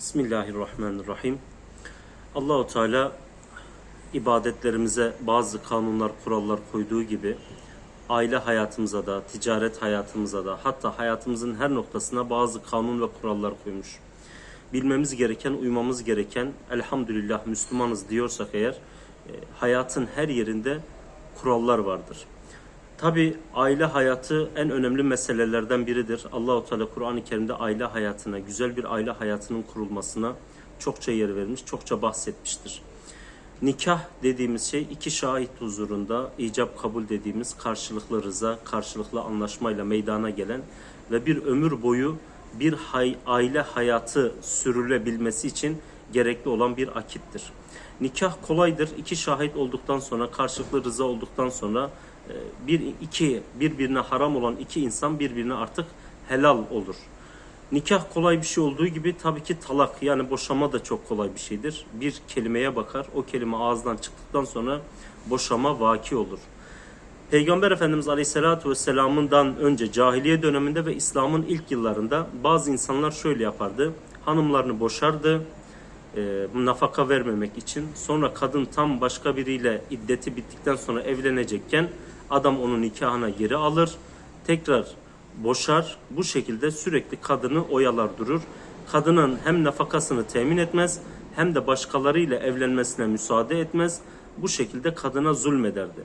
Bismillahirrahmanirrahim. Allahu Teala ibadetlerimize bazı kanunlar, kurallar koyduğu gibi aile hayatımıza da, ticaret hayatımıza da, hatta hayatımızın her noktasına bazı kanun ve kurallar koymuş. Bilmemiz gereken, uymamız gereken, elhamdülillah Müslümanız diyorsak eğer, e, hayatın her yerinde kurallar vardır. Tabi aile hayatı en önemli meselelerden biridir. Allahu Teala Kur'an-ı Kerim'de aile hayatına, güzel bir aile hayatının kurulmasına çokça yer vermiş, çokça bahsetmiştir. Nikah dediğimiz şey iki şahit huzurunda icap kabul dediğimiz karşılıklı rıza, karşılıklı anlaşmayla meydana gelen ve bir ömür boyu bir hay, aile hayatı sürülebilmesi için gerekli olan bir akittir. Nikah kolaydır. İki şahit olduktan sonra, karşılıklı rıza olduktan sonra bir iki birbirine haram olan iki insan birbirine artık helal olur. Nikah kolay bir şey olduğu gibi tabii ki talak yani boşama da çok kolay bir şeydir. Bir kelimeye bakar. O kelime ağızdan çıktıktan sonra boşama vaki olur. Peygamber Efendimiz Aleyhisselatü Vesselam'ından önce cahiliye döneminde ve İslam'ın ilk yıllarında bazı insanlar şöyle yapardı. Hanımlarını boşardı e, nafaka vermemek için. Sonra kadın tam başka biriyle iddeti bittikten sonra evlenecekken adam onun nikahına geri alır. Tekrar boşar. Bu şekilde sürekli kadını oyalar durur. Kadının hem nafakasını temin etmez hem de başkalarıyla evlenmesine müsaade etmez. Bu şekilde kadına zulmederdi.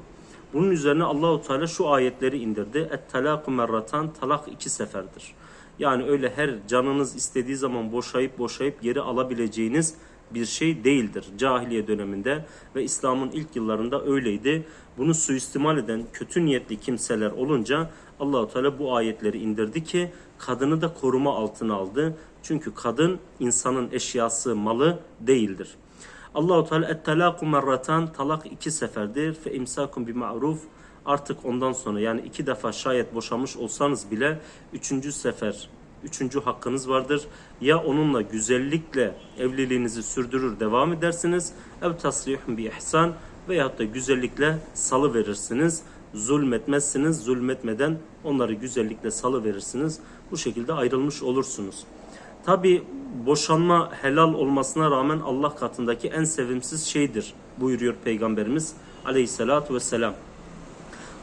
Bunun üzerine Allahu Teala şu ayetleri indirdi. Et talaku merratan talak iki seferdir. Yani öyle her canınız istediği zaman boşayıp boşayıp geri alabileceğiniz bir şey değildir. Cahiliye döneminde ve İslam'ın ilk yıllarında öyleydi. Bunu suistimal eden kötü niyetli kimseler olunca Allahu Teala bu ayetleri indirdi ki kadını da koruma altına aldı. Çünkü kadın insanın eşyası, malı değildir. Allahu Teala et-talaku merratan talak iki seferdir fe imsakun bi ma'ruf artık ondan sonra yani iki defa şayet boşamış olsanız bile üçüncü sefer üçüncü hakkınız vardır. Ya onunla güzellikle evliliğinizi sürdürür devam edersiniz. Ev tasrihun bi ihsan veyahut da güzellikle salı verirsiniz. Zulmetmezsiniz. Zulmetmeden onları güzellikle salı verirsiniz. Bu şekilde ayrılmış olursunuz. Tabi boşanma helal olmasına rağmen Allah katındaki en sevimsiz şeydir buyuruyor Peygamberimiz aleyhissalatu vesselam.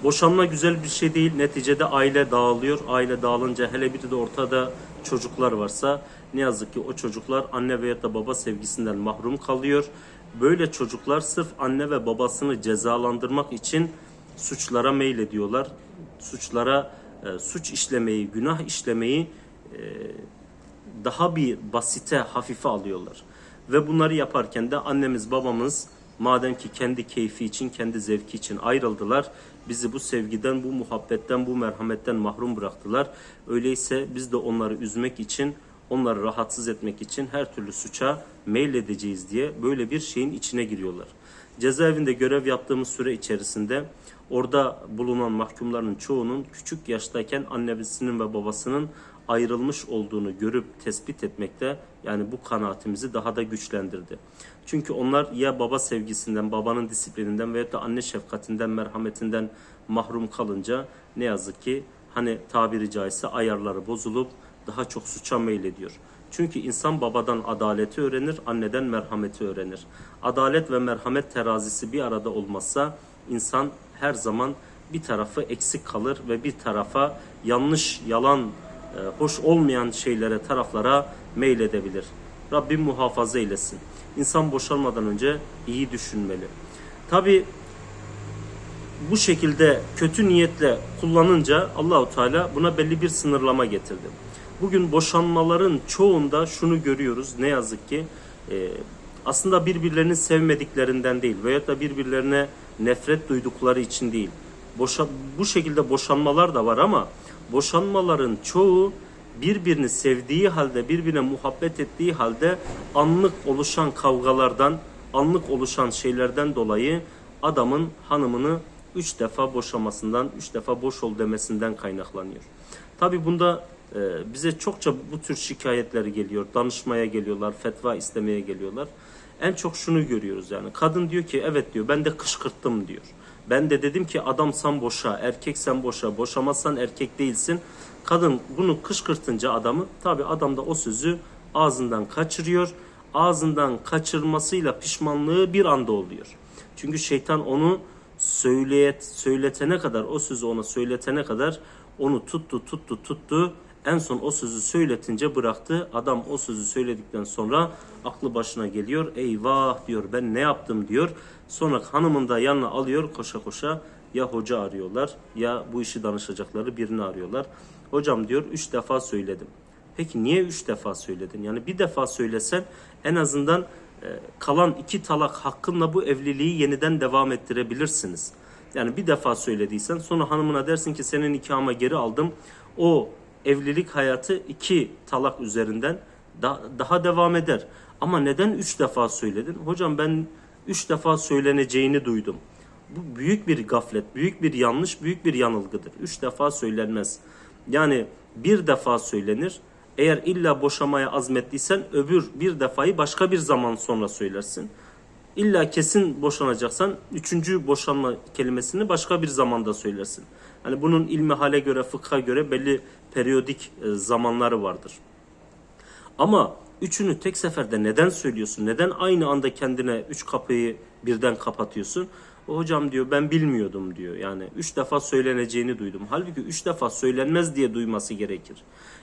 Boşanma güzel bir şey değil. Neticede aile dağılıyor. Aile dağılınca hele bir de ortada çocuklar varsa ne yazık ki o çocuklar anne veya da baba sevgisinden mahrum kalıyor. Böyle çocuklar sırf anne ve babasını cezalandırmak için suçlara meylediyorlar. Suçlara e, suç işlemeyi, günah işlemeyi e, daha bir basite, hafife alıyorlar. Ve bunları yaparken de annemiz, babamız madem ki kendi keyfi için, kendi zevki için ayrıldılar, bizi bu sevgiden, bu muhabbetten, bu merhametten mahrum bıraktılar. Öyleyse biz de onları üzmek için, onları rahatsız etmek için her türlü suça meyledeceğiz diye böyle bir şeyin içine giriyorlar. Cezaevinde görev yaptığımız süre içerisinde orada bulunan mahkumların çoğunun küçük yaştayken annesinin ve babasının ayrılmış olduğunu görüp tespit etmekte yani bu kanaatimizi daha da güçlendirdi. Çünkü onlar ya baba sevgisinden, babanın disiplininden veya da anne şefkatinden, merhametinden mahrum kalınca ne yazık ki hani tabiri caizse ayarları bozulup daha çok suça meylediyor. Çünkü insan babadan adaleti öğrenir, anneden merhameti öğrenir. Adalet ve merhamet terazisi bir arada olmazsa insan her zaman bir tarafı eksik kalır ve bir tarafa yanlış, yalan, e, hoş olmayan şeylere, taraflara meyledebilir. Rabbim muhafaza eylesin. İnsan boşalmadan önce iyi düşünmeli. Tabi bu şekilde kötü niyetle kullanınca Allahu Teala buna belli bir sınırlama getirdi. Bugün boşanmaların çoğunda şunu görüyoruz ne yazık ki e, aslında birbirlerini sevmediklerinden değil veya da birbirlerine nefret duydukları için değil. Boşa, bu şekilde boşanmalar da var ama boşanmaların çoğu birbirini sevdiği halde, birbirine muhabbet ettiği halde anlık oluşan kavgalardan, anlık oluşan şeylerden dolayı adamın hanımını üç defa boşamasından, üç defa boş ol demesinden kaynaklanıyor. Tabi bunda e, bize çokça bu tür şikayetler geliyor. Danışmaya geliyorlar, fetva istemeye geliyorlar. En çok şunu görüyoruz yani. Kadın diyor ki evet diyor ben de kışkırttım diyor. Ben de dedim ki adamsan boşa, erkeksen boşa, boşamazsan erkek değilsin. Kadın bunu kışkırtınca adamı tabi adam da o sözü ağzından kaçırıyor. Ağzından kaçırmasıyla pişmanlığı bir anda oluyor. Çünkü şeytan onu söyleyet, söyletene kadar, o sözü ona söyletene kadar onu tuttu, tuttu, tuttu. En son o sözü söyletince bıraktı. Adam o sözü söyledikten sonra aklı başına geliyor. Eyvah diyor ben ne yaptım diyor. Sonra hanımını da yanına alıyor koşa koşa. Ya hoca arıyorlar ya bu işi danışacakları birini arıyorlar. Hocam diyor üç defa söyledim. Peki niye üç defa söyledin? Yani bir defa söylesen en azından e, kalan iki talak hakkınla bu evliliği yeniden devam ettirebilirsiniz. Yani bir defa söylediysen sonra hanımına dersin ki senin nikahıma geri aldım. O evlilik hayatı iki talak üzerinden da- daha devam eder. Ama neden üç defa söyledin? Hocam ben üç defa söyleneceğini duydum. Bu büyük bir gaflet, büyük bir yanlış, büyük bir yanılgıdır. Üç defa söylenmez. Yani bir defa söylenir. Eğer illa boşamaya azmettiysen öbür bir defayı başka bir zaman sonra söylersin. İlla kesin boşanacaksan üçüncü boşanma kelimesini başka bir zamanda söylersin. Hani bunun ilmi hale göre, fıkha göre belli periyodik e, zamanları vardır. Ama üçünü tek seferde neden söylüyorsun? Neden aynı anda kendine üç kapıyı birden kapatıyorsun? O hocam diyor ben bilmiyordum diyor. Yani üç defa söyleneceğini duydum. Halbuki üç defa söylenmez diye duyması gerekir.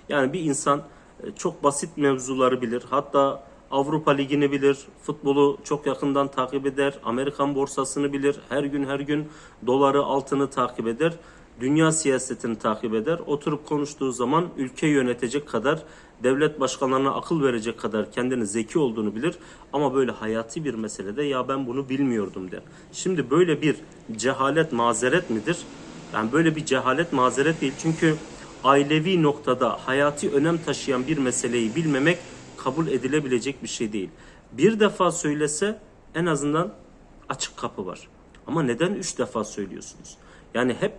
Yani bir insan e, çok basit mevzuları bilir. Hatta Avrupa Ligi'ni bilir, futbolu çok yakından takip eder, Amerikan borsasını bilir, her gün her gün doları, altını takip eder, dünya siyasetini takip eder. Oturup konuştuğu zaman ülke yönetecek kadar, devlet başkanlarına akıl verecek kadar kendini zeki olduğunu bilir. Ama böyle hayati bir meselede ya ben bunu bilmiyordum der. Şimdi böyle bir cehalet mazeret midir? Yani böyle bir cehalet mazeret değil. Çünkü ailevi noktada hayati önem taşıyan bir meseleyi bilmemek kabul edilebilecek bir şey değil. Bir defa söylese en azından açık kapı var. Ama neden üç defa söylüyorsunuz? Yani hep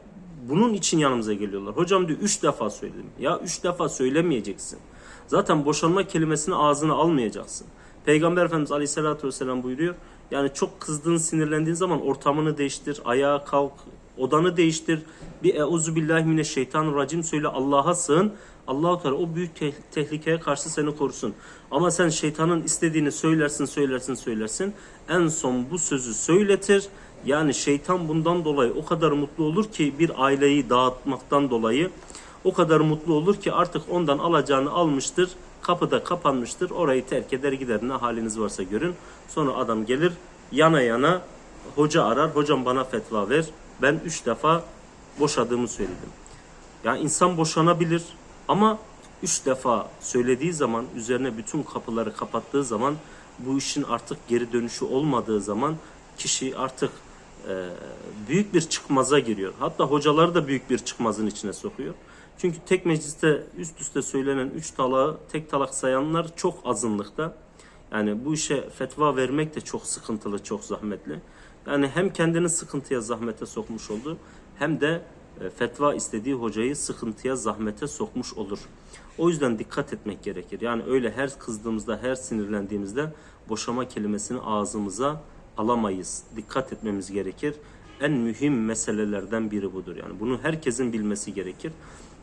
bunun için yanımıza geliyorlar. Hocam diyor üç defa söyledim. Ya üç defa söylemeyeceksin. Zaten boşanma kelimesini ağzına almayacaksın. Peygamber Efendimiz Aleyhisselatü Vesselam buyuruyor. Yani çok kızdığın, sinirlendiğin zaman ortamını değiştir, ayağa kalk, odanı değiştir. Bir euzu billahi mineşşeytanirracim söyle Allah'a sığın. Allahu Teala o büyük te- tehlikeye karşı seni korusun. Ama sen şeytanın istediğini söylersin, söylersin, söylersin. En son bu sözü söyletir. Yani şeytan bundan dolayı o kadar mutlu olur ki bir aileyi dağıtmaktan dolayı o kadar mutlu olur ki artık ondan alacağını almıştır. Kapıda kapanmıştır. Orayı terk eder gider. Ne haliniz varsa görün. Sonra adam gelir yana yana hoca arar. Hocam bana fetva ver. Ben üç defa boşadığımı söyledim. Ya insan boşanabilir ama üç defa söylediği zaman üzerine bütün kapıları kapattığı zaman bu işin artık geri dönüşü olmadığı zaman kişi artık büyük bir çıkmaza giriyor. Hatta hocaları da büyük bir çıkmazın içine sokuyor. Çünkü tek mecliste üst üste söylenen üç talağı tek talak sayanlar çok azınlıkta. Yani bu işe fetva vermek de çok sıkıntılı, çok zahmetli. Yani hem kendini sıkıntıya, zahmete sokmuş oldu hem de e, fetva istediği hocayı sıkıntıya, zahmete sokmuş olur. O yüzden dikkat etmek gerekir. Yani öyle her kızdığımızda, her sinirlendiğimizde boşama kelimesini ağzımıza alamayız. Dikkat etmemiz gerekir. En mühim meselelerden biri budur. Yani bunu herkesin bilmesi gerekir.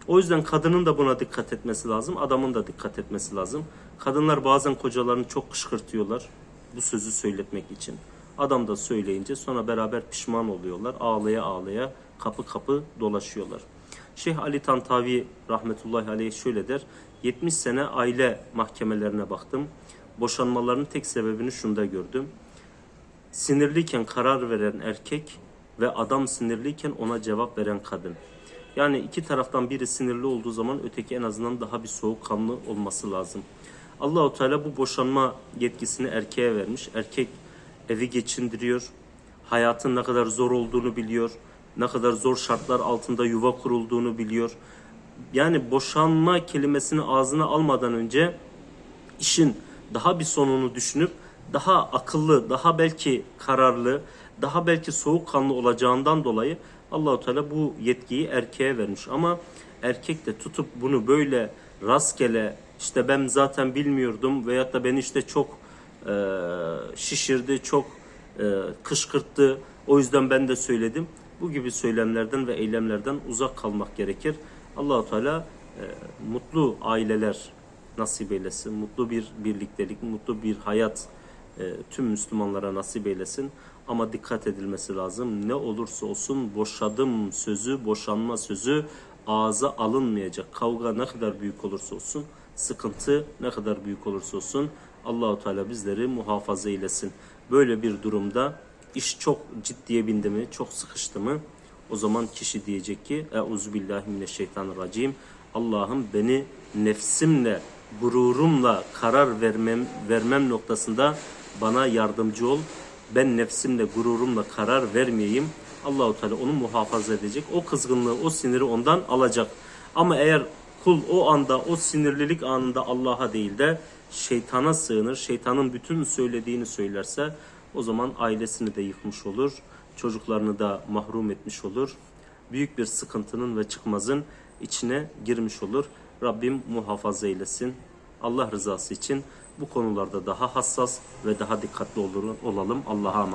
O yüzden kadının da buna dikkat etmesi lazım, adamın da dikkat etmesi lazım. Kadınlar bazen kocalarını çok kışkırtıyorlar bu sözü söyletmek için. Adam da söyleyince sonra beraber pişman oluyorlar. Ağlaya ağlaya kapı kapı dolaşıyorlar. Şeyh Ali Tantavi rahmetullahi aleyh şöyle der. 70 sene aile mahkemelerine baktım. Boşanmaların tek sebebini şunda gördüm. Sinirliyken karar veren erkek ve adam sinirliyken ona cevap veren kadın. Yani iki taraftan biri sinirli olduğu zaman öteki en azından daha bir soğukkanlı olması lazım. Allahu Teala bu boşanma yetkisini erkeğe vermiş. Erkek evi geçindiriyor. Hayatın ne kadar zor olduğunu biliyor. Ne kadar zor şartlar altında yuva kurulduğunu biliyor. Yani boşanma kelimesini ağzına almadan önce işin daha bir sonunu düşünüp daha akıllı, daha belki kararlı, daha belki soğukkanlı olacağından dolayı Allahu Teala bu yetkiyi erkeğe vermiş. Ama erkek de tutup bunu böyle rastgele işte ben zaten bilmiyordum veyahut da beni işte çok e, şişirdi, çok e, kışkırttı. O yüzden ben de söyledim. Bu gibi söylemlerden ve eylemlerden uzak kalmak gerekir. Allahu Teala e, mutlu aileler nasip eylesin. Mutlu bir birliktelik, mutlu bir hayat tüm Müslümanlara nasip eylesin. Ama dikkat edilmesi lazım. Ne olursa olsun boşadım sözü, boşanma sözü ağza alınmayacak. Kavga ne kadar büyük olursa olsun, sıkıntı ne kadar büyük olursa olsun Allahu Teala bizleri muhafaza eylesin. Böyle bir durumda iş çok ciddiye bindi mi, çok sıkıştı mı o zaman kişi diyecek ki Euzubillahimineşşeytanirracim Allah'ım beni nefsimle, gururumla karar vermem vermem noktasında bana yardımcı ol. Ben nefsimle, gururumla karar vermeyeyim. Allahu Teala onu muhafaza edecek. O kızgınlığı, o siniri ondan alacak. Ama eğer kul o anda, o sinirlilik anında Allah'a değil de şeytana sığınır, şeytanın bütün söylediğini söylerse o zaman ailesini de yıkmış olur, çocuklarını da mahrum etmiş olur. Büyük bir sıkıntının ve çıkmazın içine girmiş olur. Rabbim muhafaza eylesin. Allah rızası için bu konularda daha hassas ve daha dikkatli olalım. Allah'a emanet.